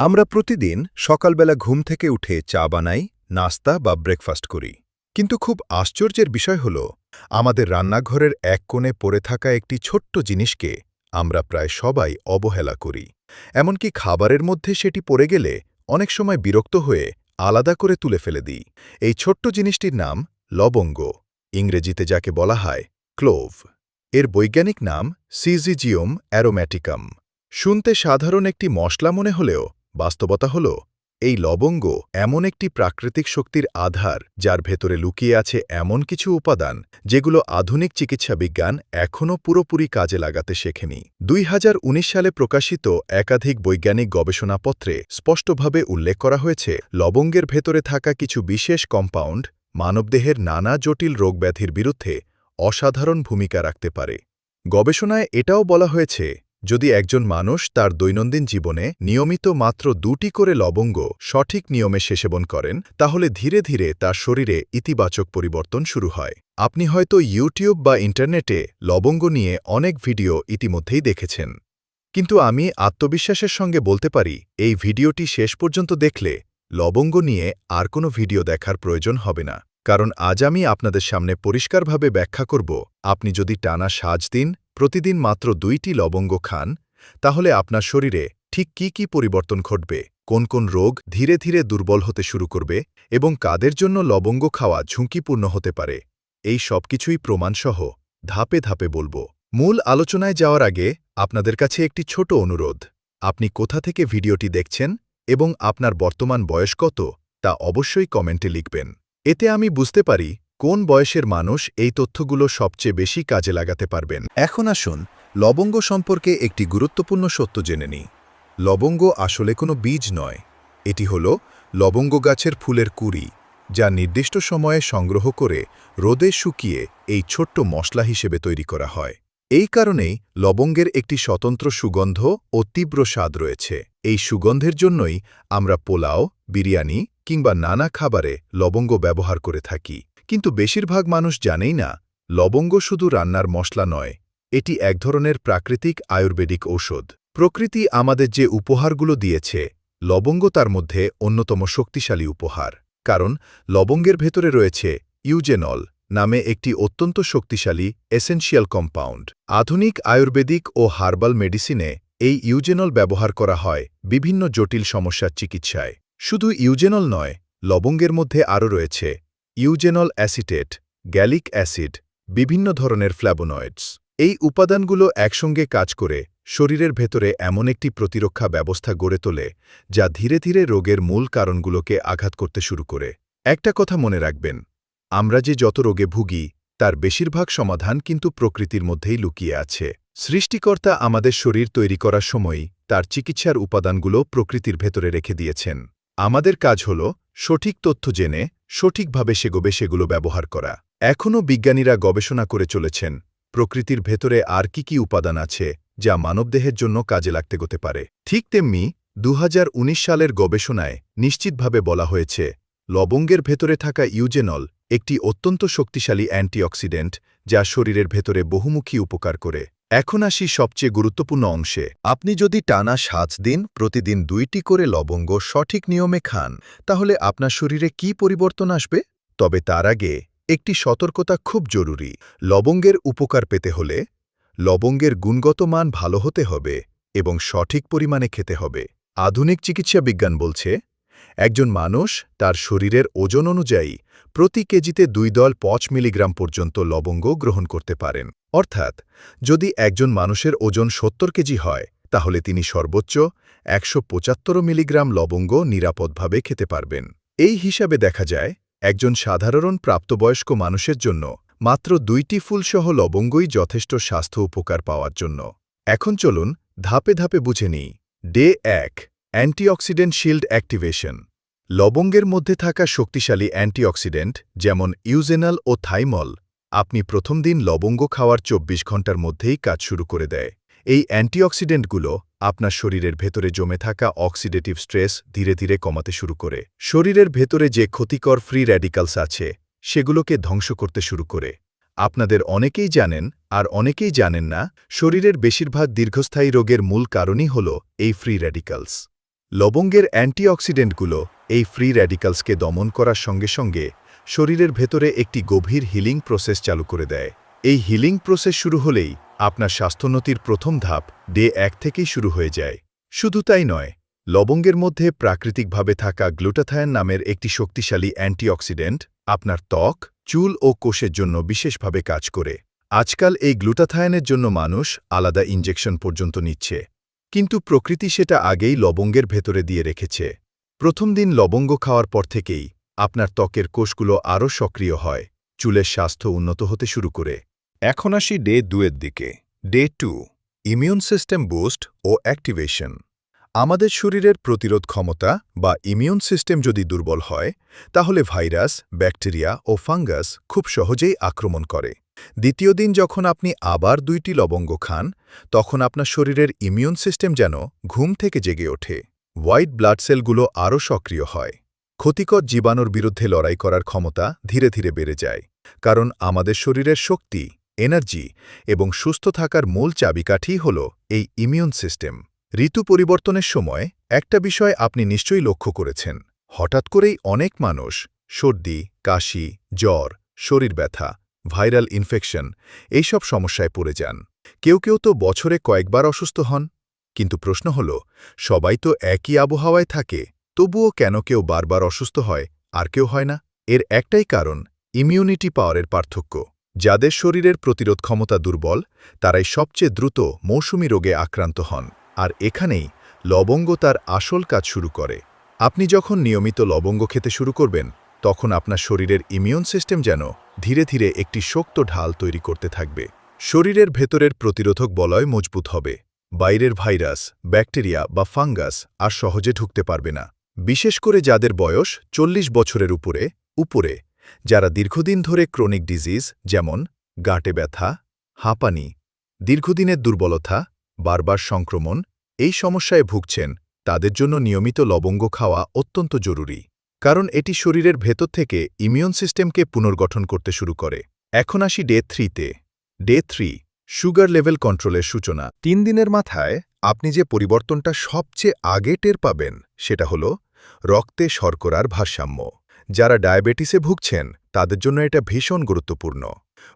আমরা প্রতিদিন সকালবেলা ঘুম থেকে উঠে চা বানাই, নাস্তা বা ব্রেকফাস্ট করি। কিন্তু খুব আশ্চর্যের বিষয় হল, আমাদের রান্নাঘরের এক কোণে পড়ে থাকা একটি ছোট্ট জিনিসকে আমরা প্রায় সবাই অবহেলা করি। এমনকি খাবারের মধ্যে সেটি পড়ে গেলে অনেক সময় বিরক্ত হয়ে আলাদা করে তুলে ফেলে দিই। এই ছোট্ট জিনিসটির নাম লবঙ্গ, ইংরেজিতে যাকে বলা হয় ক্লোভ এর বৈজ্ঞানিক নাম সিজিজিওম অ্যারোম্যাটিকাম। শুনতে সাধারণ একটি মশলা মনে হলেও বাস্তবতা হল, এই লবঙ্গ এমন একটি প্রাকৃতিক শক্তির আধার যার ভেতরে লুকিয়ে আছে এমন কিছু উপাদান যেগুলো আধুনিক চিকিৎসা বিজ্ঞান এখনও পুরোপুরি কাজে লাগাতে শেখেনি। দুই হাজার উনিশ সালে প্রকাশিত একাধিক বৈজ্ঞানিক গবেষণাপত্রে স্পষ্টভাবে উল্লেখ করা হয়েছে, লবঙ্গের ভেতরে থাকা কিছু বিশেষ কম্পাউন্ড মানবদেহের নানা জটিল রোগব্যাধির বিরুদ্ধে অসাধারণ ভূমিকা রাখতে পারে। গবেষণায় এটাও বলা হয়েছে যদি একজন মানুষ তার দৈনন্দিন জীবনে নিয়মিত মাত্র দুটি করে লবঙ্গ সঠিক নিয়মে সেসেবন করেন, তাহলে ধীরে ধীরে তার শরীরে ইতিবাচক পরিবর্তন শুরু হয়। আপনি হয়তো ইউটিউব বা ইন্টারনেটে লবঙ্গ নিয়ে অনেক ভিডিও ইতিমধ্যেই দেখেছেন। কিন্তু আমি আত্মবিশ্বাসের সঙ্গে বলতে পারি, এই ভিডিওটি শেষ পর্যন্ত দেখলে লবঙ্গ নিয়ে আর কোনো ভিডিও দেখার প্রয়োজন হবে না। কারণ আজ আমি আপনাদের সামনে পরিষ্কারভাবে ব্যাখ্যা করব, আপনি যদি টানা সাজ দিন প্রতিদিন মাত্র দুইটি লবঙ্গ খান, তাহলে আপনার শরীরে ঠিক কি কি পরিবর্তন ঘটবে, কোন কোন রোগ ধীরে ধীরে দুর্বল হতে শুরু করবে এবং কাদের জন্য লবঙ্গ খাওয়া ঝুঁকিপূর্ণ হতে পারে, এই সবকিছুই প্রমাণসহ ধাপে ধাপে বলব। মূল আলোচনায় যাওয়ার আগে আপনাদের কাছে একটি ছোট অনুরোধ, আপনি কোথা থেকে ভিডিওটি দেখছেন এবং আপনার বর্তমান বয়স কত তা অবশ্যই কমেন্টে লিখবেন। এতে আমি বুঝতে পারি কোন বয়সের মানুষ এই তথ্যগুলো সবচেয়ে বেশি কাজে লাগাতে পারবেন? এখন আসুন লবঙ্গ সম্পর্কে একটি গুরুত্বপূর্ণ সত্য জেনে নিই। লবঙ্গ আসলে কোনো বীজ নয়। এটি হল লবঙ্গ গাছের ফুলের কুড়ি, যা নির্দিষ্ট সময়ে সংগ্রহ করে রোদে শুকিয়ে এই ছোট্ট মশলা হিসেবে তৈরি করা হয়। এই কারণেই লবঙ্গের একটি স্বতন্ত্র সুগন্ধ ও তীব্র স্বাদ রয়েছে। এই সুগন্ধের জন্যই আমরা পোলাও, বিরিয়ানি কিংবা নানা খাবারে লবঙ্গ ব্যবহার করে থাকি। কিন্তু বেশিরভাগ মানুষ জানেই না, লবঙ্গ শুধু রান্নার মশলা নয়, এটি এক ধরনের প্রাকৃতিক আয়ুর্বেদিক ঔষধ। প্রকৃতি আমাদের যে উপহারগুলো দিয়েছে, লবঙ্গ তার মধ্যে অন্যতম শক্তিশালী উপহার। কারণ, লবঙ্গের ভেতরে রয়েছে ইউজেনল নামে একটি অত্যন্ত শক্তিশালী এসেনশিয়াল কম্পাউন্ড। আধুনিক আয়ুর্বেদিক ও হার্বাল মেডিসিনে এই ইউজেনল ব্যবহার করা হয় বিভিন্ন জটিল সমস্যার চিকিৎসায়। শুধু ইউজেনল নয়, লবঙ্গের মধ্যে আরও রয়েছে ইউজেনল অ্যাসিটেট, গ্যালিক অ্যাসিড, বিভিন্ন ধরনের ফ্ল্যাবোনয়েডস এই উপাদানগুলো একসঙ্গে কাজ করে শরীরের ভেতরে এমন একটি প্রতিরক্ষা ব্যবস্থা গড়ে তোলে, যা ধীরে ধীরে রোগের মূল কারণগুলোকে আঘাত করতে শুরু করে। একটা কথা মনে রাখবেন, আমরা যে যত রোগে ভুগি, তার বেশিরভাগ সমাধান কিন্তু প্রকৃতির মধ্যেই লুকিয়ে আছে। সৃষ্টিকর্তা আমাদের শরীর তৈরি করার সময়ই তার চিকিৎসার উপাদানগুলো প্রকৃতির ভেতরে রেখে দিয়েছেন। আমাদের কাজ হল সঠিক তথ্য জেনে সঠিকভাবে সেগোবে সেগুলো ব্যবহার করা। এখনও বিজ্ঞানীরা গবেষণা করে চলেছেন, প্রকৃতির ভেতরে আর কি কি উপাদান আছে, যা মানবদেহের জন্য কাজে লাগতে গতে পারে। ঠিক তেমনি দু হাজার উনিশ সালের গবেষণায় নিশ্চিতভাবে বলা হয়েছে, লবঙ্গের ভেতরে থাকা ইউজেনল একটি অত্যন্ত শক্তিশালী অ্যান্টিঅক্সিডেন্ট, যা শরীরের ভেতরে বহুমুখী উপকার করে। এখন আসি সবচেয়ে গুরুত্বপূর্ণ অংশে। আপনি যদি টানা সাত দিন, প্রতিদিন দুইটি করে লবঙ্গ সঠিক নিয়মে খান, তাহলে আপনার শরীরে কি পরিবর্তন আসবে? তবে তার আগে একটি সতর্কতা খুব জরুরি। লবঙ্গের উপকার পেতে হলে লবঙ্গের গুণগত মান ভালো হতে হবে এবং সঠিক পরিমাণে খেতে হবে। আধুনিক চিকিৎসা বিজ্ঞান বলছে একজন মানুষ তার শরীরের ওজন অনুযায়ী প্রতি কেজিতে দুই দল পাঁচ মিলিগ্রাম পর্যন্ত লবঙ্গ গ্রহণ করতে পারেন। অর্থাৎ, যদি একজন মানুষের ওজন সত্তর কেজি হয়, তাহলে তিনি সর্বোচ্চ একশো পঁচাত্তর মিলিগ্রাম লবঙ্গ নিরাপদভাবে খেতে পারবেন। এই হিসাবে দেখা যায়, একজন সাধারণ প্রাপ্তবয়স্ক মানুষের জন্য মাত্র দুইটি ফুলসহ লবঙ্গই যথেষ্ট স্বাস্থ্য উপকার পাওয়ার জন্য। এখন চলুন ধাপে ধাপে বুঝে নিই। ডে এক, অ্যান্টিঅক্সিডেন্ট শিল্ড অ্যাক্টিভেশন। লবঙ্গের মধ্যে থাকা শক্তিশালী অ্যান্টিঅক্সিডেন্ট, যেমন ইউজেনাল ও থাইমল, আপনি প্রথম দিন লবঙ্গ খাওয়ার ২৪ ঘণ্টার মধ্যেই কাজ শুরু করে দেয়। এই অ্যান্টিঅক্সিডেন্টগুলো আপনার শরীরের ভেতরে জমে থাকা অক্সিডেটিভ স্ট্রেস ধীরে ধীরে কমাতে শুরু করে। শরীরের ভেতরে যে ক্ষতিকর ফ্রি র্যাডিক্যালস আছে, সেগুলোকে ধ্বংস করতে শুরু করে। আপনাদের অনেকেই জানেন, আর অনেকেই জানেন না, শরীরের বেশিরভাগ দীর্ঘস্থায়ী রোগের মূল কারণই হল এই ফ্রি র্যাডিক্যালস লবঙ্গের অ্যান্টিঅক্সিডেন্টগুলো এই ফ্রি র্যাডিক্যালসকে দমন করার সঙ্গে সঙ্গে শরীরের ভেতরে একটি গভীর হিলিং প্রসেস চালু করে দেয়। এই হিলিং প্রসেস শুরু হলেই আপনার স্বাস্থ্যোন্নতির প্রথম ধাপ ডে এক থেকেই শুরু হয়ে যায়। শুধু তাই নয়, লবঙ্গের মধ্যে প্রাকৃতিকভাবে থাকা গ্লুটাথায়ন নামের একটি শক্তিশালী অ্যান্টিঅক্সিডেন্ট আপনার ত্বক, চুল ও কোষের জন্য বিশেষভাবে কাজ করে। আজকাল এই গ্লুটাথায়নের জন্য মানুষ আলাদা ইঞ্জেকশন পর্যন্ত নিচ্ছে। কিন্তু প্রকৃতি সেটা আগেই লবঙ্গের ভেতরে দিয়ে রেখেছে। প্রথম দিন লবঙ্গ খাওয়ার পর থেকেই আপনার ত্বকের কোষগুলো আরও সক্রিয় হয়, চুলের স্বাস্থ্য উন্নত হতে শুরু করে। এখন আসি ডে দুয়ের দিকে। Day two, immune system boost ও অ্যাক্টিভেশন। আমাদের শরীরের প্রতিরোধ ক্ষমতা বা ইমিউন সিস্টেম যদি দুর্বল হয়, তাহলে ভাইরাস, ব্যাকটেরিয়া ও ফাঙ্গাস খুব সহজেই আক্রমণ করে। দ্বিতীয় দিন যখন আপনি আবার দুইটি লবঙ্গ খান, তখন আপনার শরীরের ইমিউন সিস্টেম যেন ঘুম থেকে জেগে ওঠে। হোয়াইট ব্লাড সেলগুলো আরও সক্রিয় হয়। ক্ষতিকর জীবাণুর বিরুদ্ধে লড়াই করার ক্ষমতা ধীরে ধীরে বেড়ে যায়, কারণ আমাদের শরীরের শক্তি, এনার্জি এবং সুস্থ থাকার মূল চাবিকাঠি হল এই ইমিউন সিস্টেম। ঋতু পরিবর্তনের সময় একটা বিষয় আপনি নিশ্চয়ই লক্ষ্য করেছেন, হঠাৎ করেই অনেক মানুষ, সর্দি, কাশি, জ্বর, শরীর ব্যথা, ভাইরাল ইনফেকশন, এইসব সমস্যায় পড়ে যান। কেউ কেউ তো বছরে কয়েকবার অসুস্থ হন। কিন্তু প্রশ্ন হল, সবাই তো একই আবহাওয়ায় থাকে, তবুও কেন কেউ বারবার অসুস্থ হয় আর কেউ হয় না? এর একটাই কারণ ইমিউনিটি পাওয়ারের পার্থক্য। যাদের শরীরের প্রতিরোধ ক্ষমতা দুর্বল, তারাই সবচেয়ে দ্রুত মৌসুমি রোগে আক্রান্ত হন। আর এখানেই লবঙ্গ তার আসল কাজ শুরু করে। আপনি যখন নিয়মিত লবঙ্গ খেতে শুরু করবেন, তখন আপনার শরীরের ইমিউন সিস্টেম যেন ধীরে ধীরে একটি শক্ত ঢাল তৈরি করতে থাকবে। শরীরের ভেতরের প্রতিরোধক বলয় মজবুত হবে। বাইরের ভাইরাস, ব্যাকটেরিয়া বা ফাঙ্গাস আর সহজে ঢুকতে পারবে না। বিশেষ করে যাদের বয়স চল্লিশ বছরের উপরে উপরে, যারা দীর্ঘদিন ধরে ক্রনিক ডিজিজ, যেমন গাঁটে ব্যথা, হাঁপানি, দীর্ঘদিনের দুর্বলতা, বারবার সংক্রমণ, এই সমস্যায় ভুগছেন, তাদের জন্য নিয়মিত লবঙ্গ খাওয়া অত্যন্ত জরুরি। কারণ এটি শরীরের ভেতর থেকে ইমিউন সিস্টেমকে পুনর্গঠন করতে শুরু করে। এখন আসি ডে থ্রিতে। ডে থ্রি সুগার লেভেল কন্ট্রোলের সূচনা। তিন দিনের মাথায় আপনি যে পরিবর্তনটা সবচেয়ে আগে টের পাবেন, সেটা হল রক্তে শর্করার ভারসাম্য। যারা ডায়াবেটিসে ভুগছেন, তাদের জন্য এটা ভীষণ গুরুত্বপূর্ণ।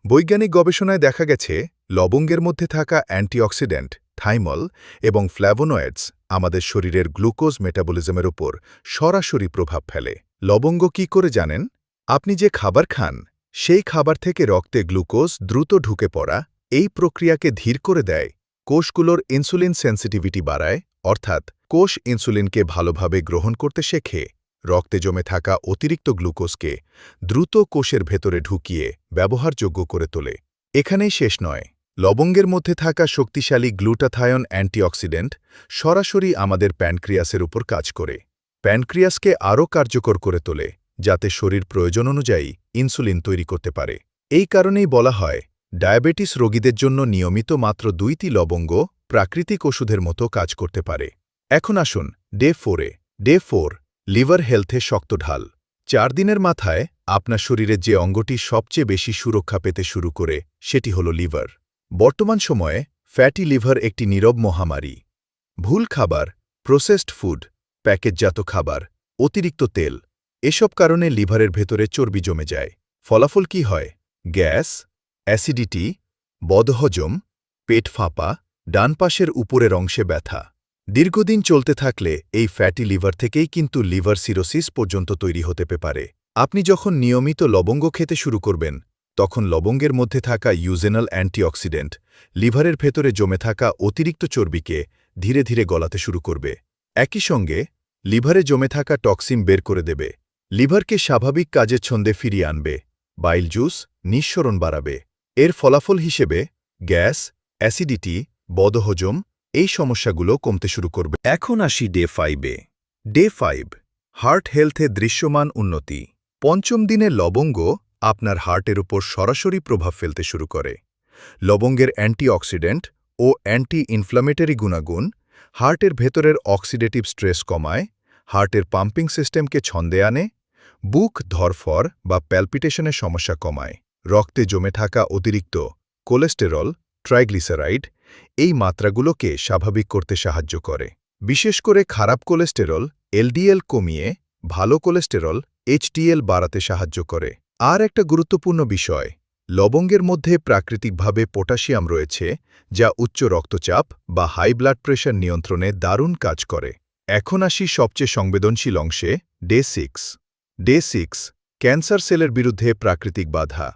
বৈজ্ঞানিক গবেষণায় দেখা গেছে, লবঙ্গের মধ্যে থাকা অ্যান্টিঅক্সিডেন্ট, থাইমল এবং ফ্ল্যাভোনয়েডস আমাদের শরীরের গ্লুকোজ মেটাবলিজমের উপর সরাসরি প্রভাব ফেলে। লবঙ্গ কি করে জানেন? আপনি যে খাবার খান, সেই খাবার থেকে রক্তে গ্লুকোজ দ্রুত ঢুকে পড়া এই প্রক্রিয়াকে ধীর করে দেয়, কোষগুলোর ইনসুলিন সেন্সিটিভিটি বাড়ায়, অর্থাৎ কোষ ইনসুলিনকে ভালোভাবে গ্রহণ করতে শেখে, রক্তে জমে থাকা অতিরিক্ত গ্লুকোজকে দ্রুত কোষের ভেতরে ঢুকিয়ে ব্যবহারযোগ্য করে তোলে। এখানেই শেষ নয়, লবঙ্গের মধ্যে থাকা শক্তিশালী গ্লুটাথায়ন অ্যান্টিঅক্সিডেন্ট সরাসরি আমাদের প্যানক্রিয়াসের উপর কাজ করে। প্যানক্রিয়াসকে আরও কার্যকর করে তোলে, যাতে শরীর প্রয়োজন অনুযায়ী ইনসুলিন তৈরি করতে পারে। এই কারণেই বলা হয় ডায়াবেটিস রোগীদের জন্য নিয়মিত মাত্র দুইটি লবঙ্গ প্রাকৃতিক ওষুধের মতো কাজ করতে পারে। এখন আসুন, ডে ফোরে। ডে ফোর, লিভার হেলথে শক্ত ঢাল। চার দিনের মাথায় আপনার শরীরে যে অঙ্গটি সবচেয়ে বেশি সুরক্ষা পেতে শুরু করে, সেটি হল লিভার। বর্তমান সময়ে ফ্যাটি লিভার একটি নীরব মহামারী। ভুল খাবার, প্রসেসড ফুড, প্যাকেটজাত খাবার, অতিরিক্ত তেল, এসব কারণে লিভারের ভেতরে চর্বি জমে যায়। ফলাফল কি হয়? গ্যাস অ্যাসিডিটি, বদহজম, পেট ফাঁপা, ডান পাশের উপরের অংশে ব্যথা। দীর্ঘদিন চলতে থাকলে এই ফ্যাটি লিভার থেকেই কিন্তু লিভার সিরোসিস পর্যন্ত তৈরি হতে পারে। আপনি যখন নিয়মিত লবঙ্গ খেতে শুরু করবেন, তখন লবঙ্গের মধ্যে থাকা ইউজেনাল অ্যান্টিঅক্সিডেন্ট লিভারের ভেতরে জমে থাকা অতিরিক্ত চর্বিকে ধীরে ধীরে গলাতে শুরু করবে। একই সঙ্গে, লিভারে জমে থাকা টক্সিন বের করে দেবে। লিভারকে স্বাভাবিক কাজের ছন্দে ফিরিয়ে আনবে। বাইল জুস নিঃসরণ বাড়াবে। এর ফলাফল হিসেবে গ্যাস, অ্যাসিডিটি, বদহজম এই সমস্যাগুলো কমতে শুরু করবে। এখন আসি ডে ফাইভে ডে ফাইভ, হার্ট হেলথে দৃশ্যমান উন্নতি। পঞ্চম দিনে লবঙ্গ আপনার হার্টের উপর সরাসরি প্রভাব ফেলতে শুরু করে। লবঙ্গের অ্যান্টিঅক্সিডেন্ট ও অ্যান্টি ইনফ্লামেটরি গুণাগুণ হার্টের ভেতরের অক্সিডেটিভ স্ট্রেস কমায়, হার্টের পাম্পিং সিস্টেমকে ছন্দে আনে, বুক ধরফর বা প্যালপিটেশনের সমস্যা কমায়। রক্তে জমে থাকা অতিরিক্ত কোলেস্টেরল, ট্রাইগ্লিসারাইড এই মাত্রাগুলোকে স্বাভাবিক করতে সাহায্য করে। বিশেষ করে খারাপ কোলেস্টেরল, এলডিএল কমিয়ে ভালো কোলেস্টেরল, এইচডিএল বাড়াতে সাহায্য করে। আর একটা গুরুত্বপূর্ণ বিষয়, লবঙ্গের মধ্যে প্রাকৃতিকভাবে পটাশিয়াম রয়েছে, যা উচ্চ রক্তচাপ বা হাই ব্লাড প্রেশার নিয়ন্ত্রণে দারুণ কাজ করে। এখন আসি সবচেয়ে সংবেদনশীল অংশে, day six. Day six, cancer সেলের বিরুদ্ধে প্রাকৃতিক বাধা।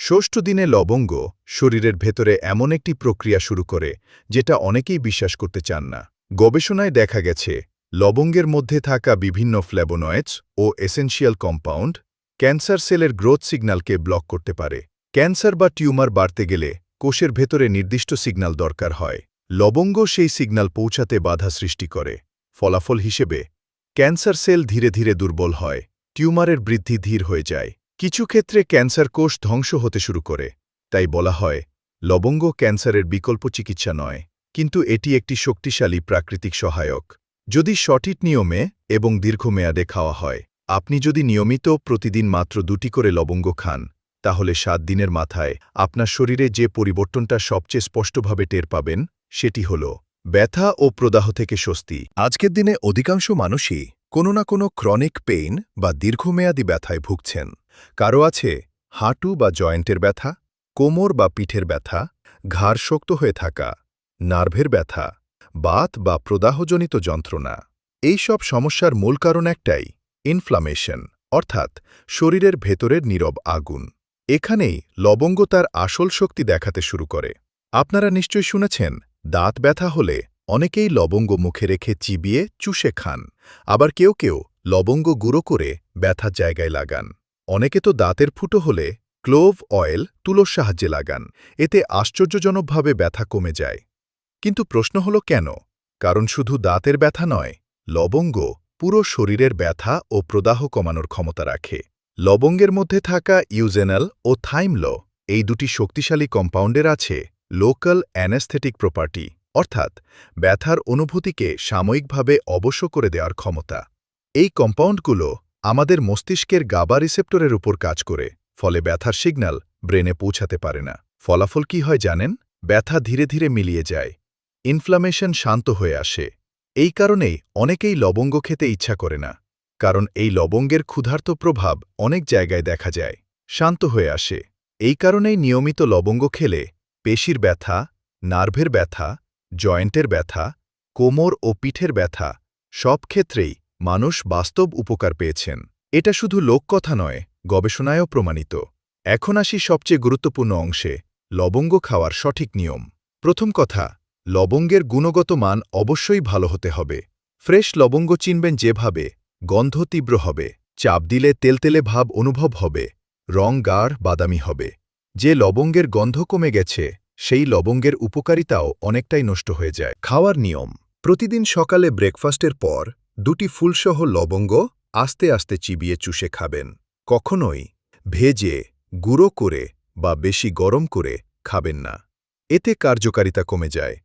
ষষ্ঠ দিনে লবঙ্গ শরীরের ভেতরে এমন একটি প্রক্রিয়া শুরু করে, যেটা অনেকেই বিশ্বাস করতে চান না। গবেষণায় দেখা গেছে, লবঙ্গের মধ্যে থাকা বিভিন্ন ফ্ল্যাবোনয়েডস ও এসেনশিয়াল কম্পাউন্ড ক্যান্সার সেলের গ্রোথ সিগন্যালকে ব্লক করতে পারে। ক্যান্সার বা টিউমার বাড়তে গেলে কোষের ভেতরে নির্দিষ্ট সিগন্যাল দরকার হয়। লবঙ্গ সেই সিগন্যাল পৌঁছাতে বাধা সৃষ্টি করে। ফলাফল হিসেবে, ক্যান্সার সেল ধীরে ধীরে দুর্বল হয়, টিউমারের বৃদ্ধি ধীর হয়ে যায়। কিছু ক্ষেত্রে ক্যান্সার কোষ ধ্বংস হতে শুরু করে, তাই বলা হয়, লবঙ্গ ক্যান্সারের বিকল্প চিকিৎসা নয়, কিন্তু এটি একটি শক্তিশালী প্রাকৃতিক সহায়ক। যদি সঠিক নিয়মে এবং দীর্ঘমেয়াদে খাওয়া হয়, আপনি যদি নিয়মিত প্রতিদিন মাত্র দুটি করে লবঙ্গ খান, তাহলে সাত দিনের মাথায় আপনার শরীরে যে পরিবর্তনটা সবচেয়ে স্পষ্টভাবে টের পাবেন, সেটি হল, ব্যথা ও প্রদাহ থেকে স্বস্তি। আজকের দিনে অধিকাংশ মানুষই কোনো না কোনো ক্রনিক পেইন বা দীর্ঘমেয়াদী ব্যথায় ভুগছেন। কারও আছে হাঁটু বা জয়েন্টের ব্যথা, কোমর বা পিঠের ব্যথা, ঘাড় শক্ত হয়ে থাকা, নার্ভের ব্যথা, বাত বা প্রদাহজনিত যন্ত্রণা। এই সব সমস্যার মূল কারণ একটাই ইনফ্লামেশন অর্থাৎ শরীরের ভেতরের নীরব আগুন। এখানেই লবঙ্গ তার আসল শক্তি দেখাতে শুরু করে। আপনারা নিশ্চয়ই শুনেছেন, দাঁত ব্যথা হলে অনেকেই লবঙ্গ মুখে রেখে চিবিয়ে চুষে খান। আবার কেউ কেউ লবঙ্গ গুঁড়ো করে ব্যথার জায়গায় লাগান। অনেকে তো দাঁতের ফুটো হলে ক্লোভ অয়েল তুলোর সাহায্যে লাগান, এতে আশ্চর্যজনকভাবে ব্যথা কমে যায়। কিন্তু প্রশ্ন হল কেন? কারণ শুধু দাঁতের ব্যথা নয়, লবঙ্গ পুরো শরীরের ব্যথা ও প্রদাহ কমানোর ক্ষমতা রাখে। লবঙ্গের মধ্যে থাকা ইউজেনাল ও থাইমল এই দুটি শক্তিশালী কম্পাউন্ডের আছে লোকাল অ্যানেস্থেটিক প্রপার্টি, অর্থাৎ ব্যথার অনুভূতিকে সাময়িকভাবে অবশ্য করে দেওয়ার ক্ষমতা। এই কম্পাউন্ডগুলো আমাদের মস্তিষ্কের গাবা রিসেপ্টরের উপর কাজ করে, ফলে ব্যথার সিগন্যাল ব্রেনে পৌঁছাতে পারে না। ফলাফল কি হয় জানেন? ব্যথা ধীরে ধীরে মিলিয়ে যায়। ইনফ্লামেশন শান্ত হয়ে আসে। এই কারণেই অনেকেই লবঙ্গ খেতে ইচ্ছা করে না। কারণ এই লবঙ্গের ক্ষুধার্ত প্রভাব অনেক জায়গায় দেখা যায়। শান্ত হয়ে আসে। এই কারণেই নিয়মিত লবঙ্গ খেলে পেশির ব্যথা, নার্ভের ব্যথা, জয়েন্টের ব্যথা, কোমর ও পিঠের ব্যথা সব ক্ষেত্রেই মানুষ বাস্তব উপকার পেয়েছেন। এটা শুধু লোককথা নয়, গবেষণায়ও প্রমাণিত। এখন আসি সবচেয়ে গুরুত্বপূর্ণ অংশে, লবঙ্গ খাওয়ার সঠিক নিয়ম। প্রথম কথা, লবঙ্গের গুণগত মান অবশ্যই ভালো হতে হবে। ফ্রেশ লবঙ্গ চিনবেন যেভাবে, গন্ধ তীব্র হবে, চাপ দিলে তেলতেলে ভাব অনুভব হবে, রং গাঢ়, বাদামি হবে। যে লবঙ্গের গন্ধ কমে গেছে, সেই লবঙ্গের উপকারিতাও অনেকটাই নষ্ট হয়ে যায়। খাওয়ার নিয়ম, প্রতিদিন সকালে ব্রেকফাস্টের পর দুটি ফুলসহ লবঙ্গ আস্তে আস্তে চিবিয়ে চুষে খাবেন। কখনোই ভেজে, গুঁড়ো করে বা বেশি গরম করে খাবেন না। এতে কার্যকারিতা কমে যায়।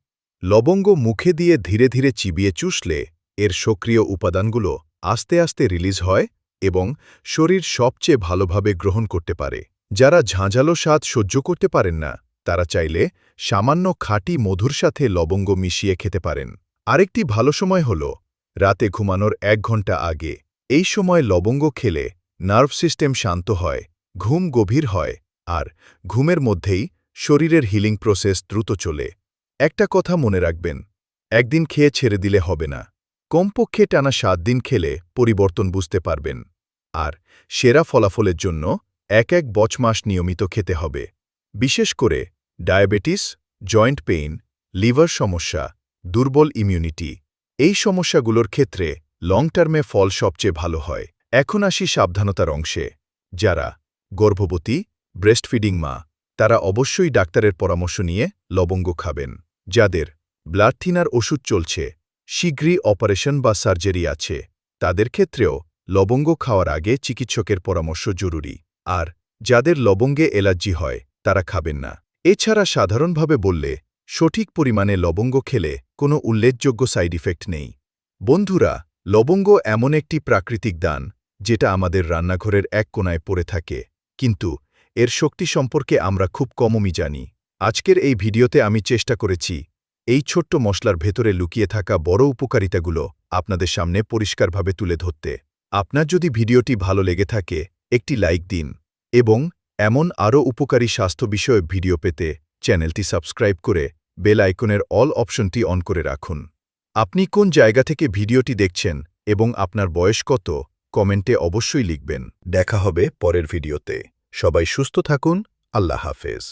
লবঙ্গ মুখে দিয়ে ধীরে ধীরে চিবিয়ে চুষলে এর সক্রিয় উপাদানগুলো আস্তে আস্তে রিলিজ হয় এবং শরীর সবচেয়ে ভালোভাবে গ্রহণ করতে পারে। যারা ঝাঁঝালো স্বাদ সহ্য করতে পারেন না, তারা চাইলে সামান্য খাঁটি মধুর সাথে লবঙ্গ মিশিয়ে খেতে পারেন। আরেকটি ভালো সময় হল রাতে ঘুমানোর এক ঘণ্টা আগে। এই সময় লবঙ্গ খেলে নার্ভ সিস্টেম শান্ত হয়, ঘুম গভীর হয় আর ঘুমের মধ্যেই শরীরের হিলিং প্রসেস দ্রুত চলে। একটা কথা মনে রাখবেন, একদিন খেয়ে ছেড়ে দিলে হবে না। কমপক্ষে টানা সাত দিন খেলে পরিবর্তন বুঝতে পারবেন। আর সেরা ফলাফলের জন্য এক এক বছমাস নিয়মিত খেতে হবে। বিশেষ করে ডায়াবেটিস, জয়েন্ট পেইন, লিভার সমস্যা, দুর্বল ইমিউনিটি এই সমস্যাগুলোর ক্ষেত্রে লং টার্মে ফল সবচেয়ে ভালো হয়। এখন আসি সাবধানতার অংশে। যারা গর্ভবতী ব্রেস্টফিডিং মা, তারা অবশ্যই ডাক্তারের পরামর্শ নিয়ে লবঙ্গ খাবেন। যাদের ব্লাড থিনার ওষুধ চলছে, শীঘ্রই অপারেশন বা সার্জারি আছে, তাদের ক্ষেত্রেও লবঙ্গ খাওয়ার আগে চিকিৎসকের পরামর্শ জরুরি। আর যাদের লবঙ্গে এলার্জি হয়, তারা খাবেন না। এছাড়া সাধারণভাবে বললে সঠিক পরিমাণে লবঙ্গ খেলে কোনো উল্লেখযোগ্য সাইড ইফেক্ট নেই। বন্ধুরা, লবঙ্গ এমন একটি প্রাকৃতিক দান, যেটা আমাদের রান্নাঘরের এক কোনায় পড়ে থাকে। কিন্তু এর শক্তি সম্পর্কে আমরা খুব কমই জানি। আজকের এই ভিডিওতে আমি চেষ্টা করেছি এই ছোট্ট মশলার ভেতরে লুকিয়ে থাকা বড় উপকারিতাগুলো আপনাদের সামনে পরিষ্কারভাবে তুলে ধরতে। আপনার যদি ভিডিওটি ভালো লেগে থাকে, একটি লাইক দিন এবং এমন আরও উপকারী স্বাস্থ্য বিষয়ে ভিডিও পেতে চ্যানেলটি সাবস্ক্রাইব করে বেল আইকনের অল অপশনটি অন করে রাখুন। আপনি কোন জায়গা থেকে ভিডিওটি দেখছেন এবং আপনার বয়স কত, কমেন্টে অবশ্যই লিখবেন। দেখা হবে পরের ভিডিওতে। সবাই সুস্থ থাকুন, আল্লাহ হাফেজ।